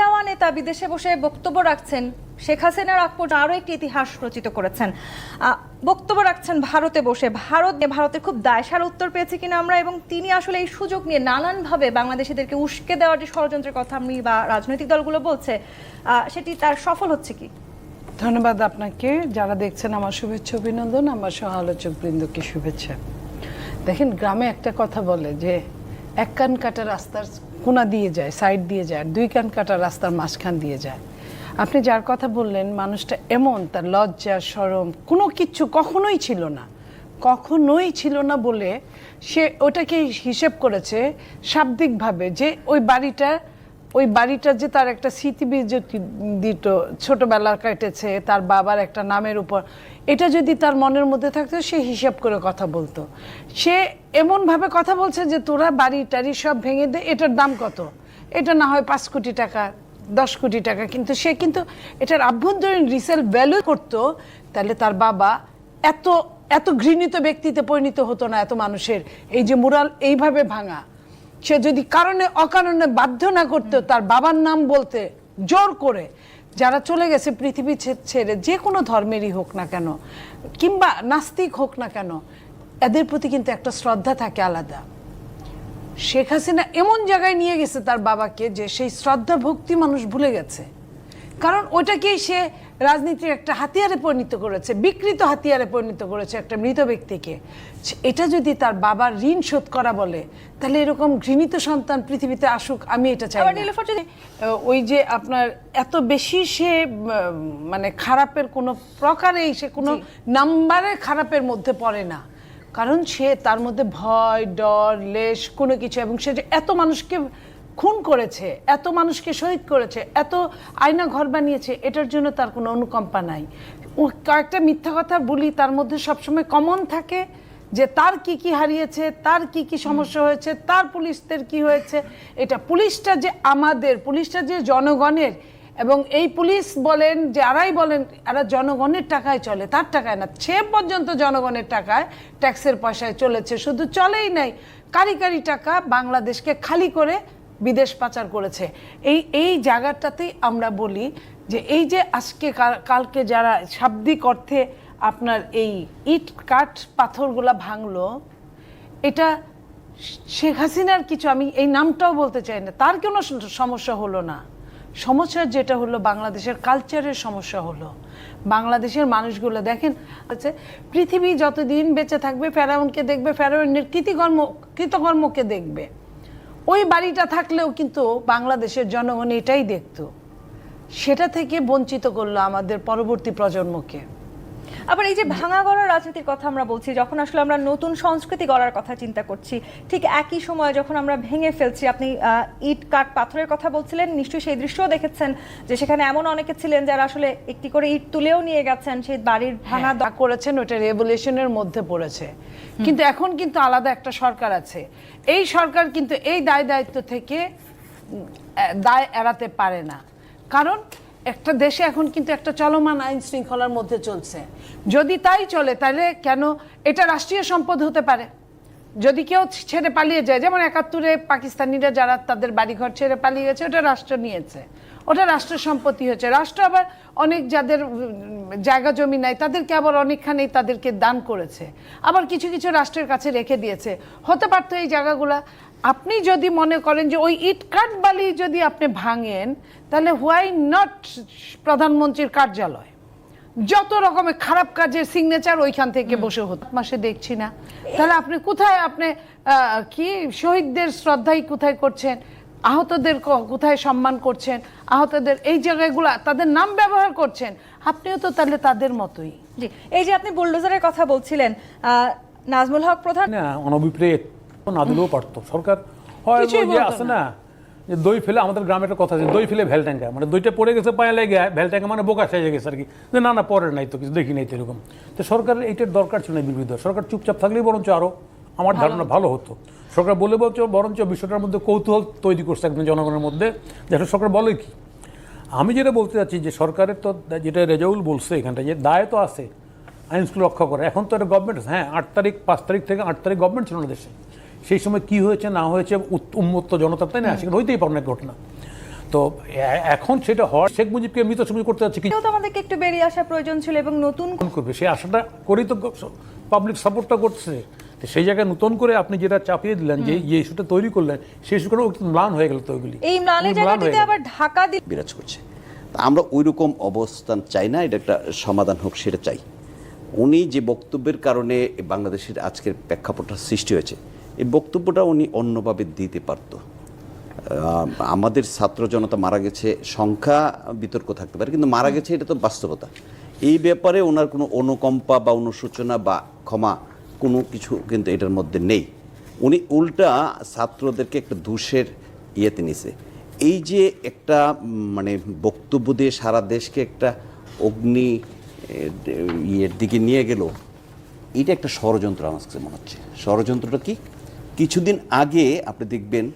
যাওয়া নেতা বিদেশে বসে বক্তব্য রাখছেন শেখ হাসিনার পর্যন্ত আরও একটি ইতিহাস রচিত করেছেন। বক্তব্য রাখছেন ভারতে বসে। ভারত নিয়ে ভারতের খুব দায়সার উত্তর পেয়েছি কিনা আমরা এবং তিনি আসলে এই সুযোগ নিয়ে নানানভাবে বাংলাদেশিদেরকে উস্কে দেওয়ার যে ষড়যন্ত্রের কথা আমি বা রাজনৈতিক দলগুলো বলছে সেটি তার সফল হচ্ছে কি? ধন্যবাদ আপনাকে। যারা দেখছেন, আমার শুভেচ্ছা, অভিনন্দন। আমার সহ আলোচক বৃন্দকে শুভেচ্ছা। দেখেন, গ্রামে একটা কথা বলে যে, এক কান কাটা রাস্তার কোনা দিয়ে যায় সাইড দিয়ে যায় দুই কান কাটা রাস্তার মাঝখান দিয়ে যায়। আপনি যার কথা বললেন, মানুষটা এমন, তার লজ্জা, সরম, কোনো কিছু কখনোই ছিল না। কখনোই ছিল না বলে সে ওটাকে হিসেব করেছে শাব্দিকভাবে যে ওই বাড়িটা ওই বাড়িটা যে তার একটা স্মৃতি দিত, ছোটবেলা কেটেছে, তার বাবার একটা নামের উপর, এটা যদি তার মনের মধ্যে থাকতো, সে হিসাব করে কথা বলতো। সে এমনভাবে কথা বলছে যে তোরা বাড়ি টাড়ি সব ভেঙে দে, এটার দাম কত? এটা না হয় পাঁচ কোটি টাকা, দশ কোটি টাকা, কিন্তু সে কিন্তু এটার আভ্যন্তরীণ রিসেল ভ্যালু করতো, তাহলে তার বাবা এত এত ঘৃণিত ব্যক্তিতে পরিণত হতো না এত মানুষের। এই যে মুরাল, এইভাবে ভাঙা। সে যদি কারণে অকারণে বাধ্য না করতো তার বাবার নাম বলতে জোর করে যারা চলে গেছে পৃথিবী ছেড়ে যে কোনো ধর্মেরই হোক না কেন কিংবা নাস্তিক হোক না কেন এদের প্রতি কিন্তু একটা শ্রদ্ধা থাকে আলাদা। শেখ হাসিনা এমন জায়গায় নিয়ে গেছে তার বাবাকে যে সেই শ্রদ্ধা ভক্তি মানুষ ভুলে গেছে। কারণ ওটাকেই সে রাজনীতির একটা হাতিয়ারে পরিণত করেছে বিকৃত হাতিয়ারে পরিণত করেছে একটা মৃত ব্যক্তিকে। এটা যদি তার বাবার ঋণ শোধ করা বলে তাহলে এরকম ঘৃণিত সন্তান পৃথিবীতে আসুক আমি এটা চাই ওই যে আপনার এত বেশি সে মানে খারাপের কোনো প্রকারেই সে কোনো নাম্বারে খারাপের মধ্যে পড়ে না। কারণ সে তার মধ্যে ভয় ডর লেশ কোনো কিছু এবং সে যে এত মানুষকে খুন করেছে এত মানুষকে শহীদ করেছে এত আয়না ঘর বানিয়েছে এটার জন্য তার কোনো অনুকম্পা নাই। কয়েকটা মিথ্যা কথা বলি তার মধ্যে সবসময় কমন থাকে যে তার কি কি হারিয়েছে তার কি কি সমস্যা হয়েছে তার পুলিশদের কি হয়েছে। এটা পুলিশটা যে আমাদের পুলিশটা যে জনগণের এবং এই পুলিশ বলেন যারাই বলেন এরা জনগণের টাকায় চলে তার টাকায় না সে পর্যন্ত জনগণের টাকায় ট্যাক্সের পয়সায় চলেছে শুধু চলেই নাই কারি কারি টাকা বাংলাদেশকে খালি করে বিদেশ পাচার করেছে। এই এই জায়গাটাতেই আমরা বলি যে এই যে আজকে কালকে যারা শাব্দিক অর্থে আপনার এই ইট কাঠ পাথরগুলা ভাঙলো, এটা শেখ হাসিনার কিছু, আমি এই নামটাও বলতে চাই না, তার কোনো সমস্যা হলো না। সমস্যা যেটা হলো, বাংলাদেশের কালচারের সমস্যা হলো। বাংলাদেশের মানুষগুলো দেখেন, হচ্ছে পৃথিবী যতদিন বেঁচে থাকবে, ফেরাউনকে দেখবে, ফেরাউনের কৃতিকর্ম, কৃতকর্মকে দেখবে। ওই বাড়িটা থাকলেও কিন্তু বাংলাদেশের জনগণ এটাই দেখত। সেটা থেকে বঞ্চিত করল আমাদের পরবর্তী প্রজন্মকে। আবার এই যে ভাঙা গড়ার রাজনীতির কথা আমরা বলছি যখন আসলে আমরা নতুন সংস্কৃতি গড়ার কথা চিন্তা করছি ঠিক একই সময় যখন আমরা ভেঙে ফেলছি আপনি ইট কাঠ পাথরের কথা বলছিলেন নিশ্চয়ই সেই দৃশ্যও দেখেছেন যে সেখানে এমন অনেকে ছিলেন যারা আসলে একটি করে ইট তুলেও নিয়ে গেছেন সেই বাড়ির ভাঙা ভাঙা করেছেন ওটা রেভলিউশনের মধ্যে পড়েছে। কিন্তু এখন কিন্তু আলাদা একটা সরকার আছে। এই সরকার কিন্তু এই দায় দায়িত্ব থেকে দায় এড়াতে পারে না। কারণ একটা দেশে এখন কিন্তু একটা চলমান আইন শৃঙ্খলার মধ্যে চলছে। যদি তাই চলে, তাহলে কেন এটা রাষ্ট্রীয় সম্পদ হতে পারে? যদি কেউ ছেড়ে পালিয়ে যায়, যেমন একাত্তরে পাকিস্তানিরা যারা তাদের বাড়িঘর ছেড়ে পালিয়ে গেছে ওটা রাষ্ট্র নিয়েছে। ওটা রাষ্ট্র সম্পত্তি হচ্ছে রাষ্ট্র আবার অনেক যাদের জায়গা জমি নাই, তাদেরকে আবার অনেকখানেই তাদেরকে দান করেছে। আবার কিছু কিছু রাষ্ট্রের কাছে রেখে দিয়েছে। হতে পারতো এই জায়গাগুলা। আপনি যদি মনে করেন যে ওই ইট কাঠ বালি যদি আপনি ভাঙেন, তাহলে হোয়াই নট প্রধানমন্ত্রীর কার্যালয়? যত রকমের খারাপ কাজের সিগনেচার ওইখান থেকে বসে হতো। মাসে দেখছি না। তাহলে আপনি কোথায় আপনি কি শহীদদের শ্রদ্ধাই কোথায় করছেন? আহতদের কোথায় সম্মান করছেন? আহতদের এই জায়গাগুলো তাদের নাম ব্যবহার করছেন? আপনিও তো তাহলে তাদের মতোই। জি এই যে আপনি বুলডোজারের কথা বলছিলেন আহ, নাজমুল হক প্রধান না অনভিপ্রেত না দিলেও পারতো। সরকার হয় আছে না। যে দই ফেলে আমাদের গ্রামে একটা কথা আছে দই ফেলে ভ্যাল ট্যাঙ্কা মানে দইটা পড়ে গেছে পায়ে লেগে ভ্যাল ট্যাঙ্কা মানে বোকা সেজে গেছে আর কি। যে না না পরে নাই তো কিছু দেখি নাই তো এরকম। তো সরকারের এইটার দরকার ছিল না বিবৃত সরকার চুপচাপ থাকলেই বরঞ্চ আরও আমার ধারণা ভালো হতো। সরকার বলে বলছে বরঞ্চ বিষয়টার মধ্যে কৌতূহল তৈরি করছে একদম জনগণের মধ্যে যে সরকার বলে কি। আমি যেটা বলতে চাচ্ছি যে সরকারের তো যেটা রেজাউল বলছে এখানটা যে দায় তো আছে আইন শৃঙ্খলা রক্ষা করে এখন তো এটা গভর্নমেন্ট হ্যাঁ আট তারিখ পাঁচ তারিখ থেকে আট তারিখ গভর্নমেন্ট ছিল না দেশে। সেই সময় কি হয়েছে না হয়েছে উন্মত্ত জনতা তাই না? সেখানে হইতেই পারে না ঘটনা। তো এখন সেটা হয় শেখ মুজিবকে মৃত সবুজ করতে যাচ্ছে কিন্তু আমাদেরকে একটু বেরিয়ে আসা প্রয়োজন ছিল এবং নতুন করবে। সেই আশাটা করেই তো পাবলিক সাপোর্টটা করছে তো সেই জায়গায় নতুন করে আপনি যেটা চাপিয়ে দিলেন যে যে ইস্যুটা তৈরি করলেন সেই ইস্যুটা ম্লান হয়ে গেল তো ওইগুলি। এই ম্লানের জায়গাটিতে আবার ঢাকা দিয়ে বিরাজ করছে। আমরা ওই রকম অবস্থান চাই না এটা একটা সমাধান হোক সেটা চাই। উনি যে বক্তব্যের কারণে বাংলাদেশের আজকের প্রেক্ষাপটটা সৃষ্টি হয়েছে এই বক্তব্যটা উনি অন্যভাবে দিতে পারতো। আমাদের ছাত্র জনতা মারা গেছে, সংখ্যা বিতর্ক থাকতে পারে, কিন্তু মারা গেছে এটা তো বাস্তবতা। এই ব্যাপারে ওনার কোনো অনুকম্পা বা অনুশোচনা বা ক্ষমা কোনো কিছু কিন্তু এটার মধ্যে নেই। উনি উল্টা ছাত্রদেরকে একটা দোষের ইয়েতে নিছে। এই যে একটা মানে বক্তব্য দিয়ে সারা দেশকে একটা অগ্নি ইয়ের দিকে নিয়ে গেল, এটা একটা ষড়যন্ত্র আমার কাছে মনে হচ্ছে। ষড়যন্ত্রটা কি? কিছুদিন আগে আপনি দেখবেন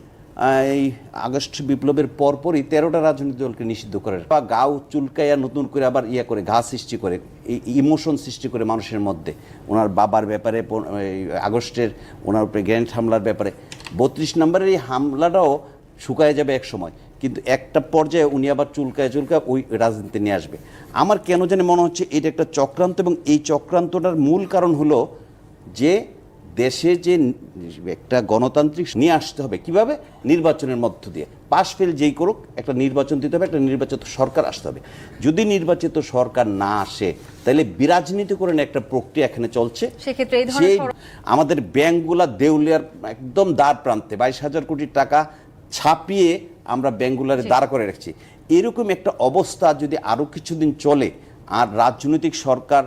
এই আগস্ট বিপ্লবের পরপরই তেরোটা রাজনৈতিক দলকে নিষিদ্ধ করে। বা গাও চুলকাইয়া নতুন করে আবার ইয়া করে, ঘা সৃষ্টি করে ইমোশন সৃষ্টি করে মানুষের মধ্যে। ওনার বাবার ব্যাপারে আগস্টের ওনার উপরে গ্র্যান্ড হামলার ব্যাপারে। বত্রিশ নম্বরের এই হামলাটাও শুকায় যাবে এক সময়। কিন্তু একটা পর্যায়ে উনি আবার চুলকায় চুলকায় ওই রাজনীতি নিয়ে আসবে। আমার কেন জানি মনে হচ্ছে এটা একটা চক্রান্ত এবং এই চক্রান্তটার মূল কারণ হলো যে দেশে যে একটা গণতান্ত্রিক নিয়ে আসতে হবে কীভাবে? নির্বাচনের মধ্য দিয়ে। পাশ ফেল যেই করুক একটা নির্বাচন দিতে হবে একটা নির্বাচিত সরকার আসতে হবে। যদি নির্বাচিত সরকার না আসে তাহলে বিরাজনীতিকরণ একটা প্রক্রিয়া এখানে চলছে। সেক্ষেত্রে সেই আমাদের ব্যাংকগুলা দেউলিয়ার একদম দ্বার প্রান্তে বাইশ হাজার কোটি টাকা ছাপিয়ে আমরা ব্যাংকগুলারে দাঁড় করে রাখছি। এরকম একটা অবস্থা যদি আরও কিছুদিন চলে আর রাজনৈতিক সরকার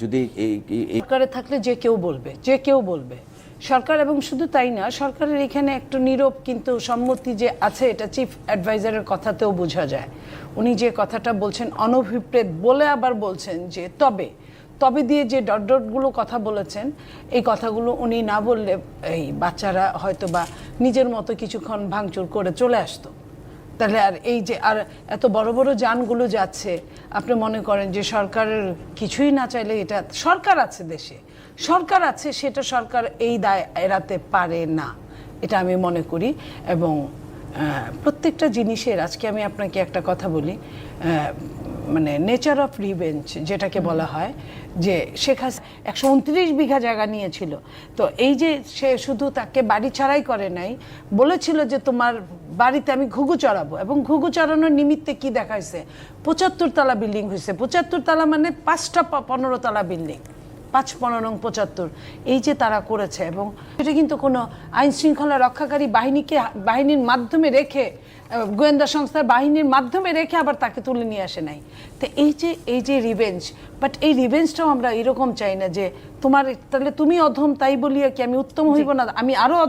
যদি সরকারে থাকলে যে কেউ বলবে, যে কেউ বলবে। সরকার এবং শুধু তাই না, সরকারের এখানে একটু নীরব কিন্তু সম্মতি যে আছে, এটা চিফ অ্যাডভাইজারের কথাতেও বোঝা যায়। উনি যে কথাটা বলছেন, অনভিপ্রেত বলে আবার বলছেন যে, তবে তবে দিয়ে যে ডট ডটগুলো কথা বলেছেন, এই কথাগুলো উনি না বললে এই বাচ্চারা হয়তো বা নিজের মতো কিছুক্ষণ ভাঙচুর করে চলে আসতো। তাহলে আর এই যে, আর এত বড় বড় যানগুলো যাচ্ছে, আপনি মনে করেন যে সরকারের কিছুই না চাইলে এটা, সরকার আছে দেশে, সরকার আছে সেটা সরকার এই দায় এড়াতে পারে না, এটা আমি মনে করি। এবং প্রত্যেকটা জিনিসের, আজকে আমি আপনাকে একটা কথা বলি মানে নেচার অফ রিভেঞ্জ যেটাকে বলা হয়, যে শেখ একশো উনত্রিশ বিঘা জায়গা নিয়েছিল। তো এই যে সে শুধু তাকে বাড়ি ছাড়াই করে নাই, বলেছিল যে তোমার বাড়িতে আমি ঘুঘু চড়াবো এবং ঘুঘু চড়ানোর নিমিত্তে কি দেখাইছে? পঁচাত্তর তলা বিল্ডিং হয়েছে পঁচাত্তর তলা মানে পাঁচটা পনেরো তলা বিল্ডিং। পাঁচ পনেরো নং পঁচাত্তর। এই যে তারা করেছে এবং সেটা কিন্তু কোনো আইন শৃঙ্খলা রক্ষাকারী বাহিনীকে বাহিনীর মাধ্যমে রেখে গোয়েন্দা সংস্থার বাহিনীর মাধ্যমে রেখে আবার তাকে তুলে নিয়ে আসে নাই। তো এই যে এই যে রিভেঞ্জ বাট এই রিভেঞ্জটাও আমরা এরকম চাই না যে তোমার তাহলে তুমি অধম তাই বলিয়া কি আমি উত্তম হইব না? আমি আরও অধম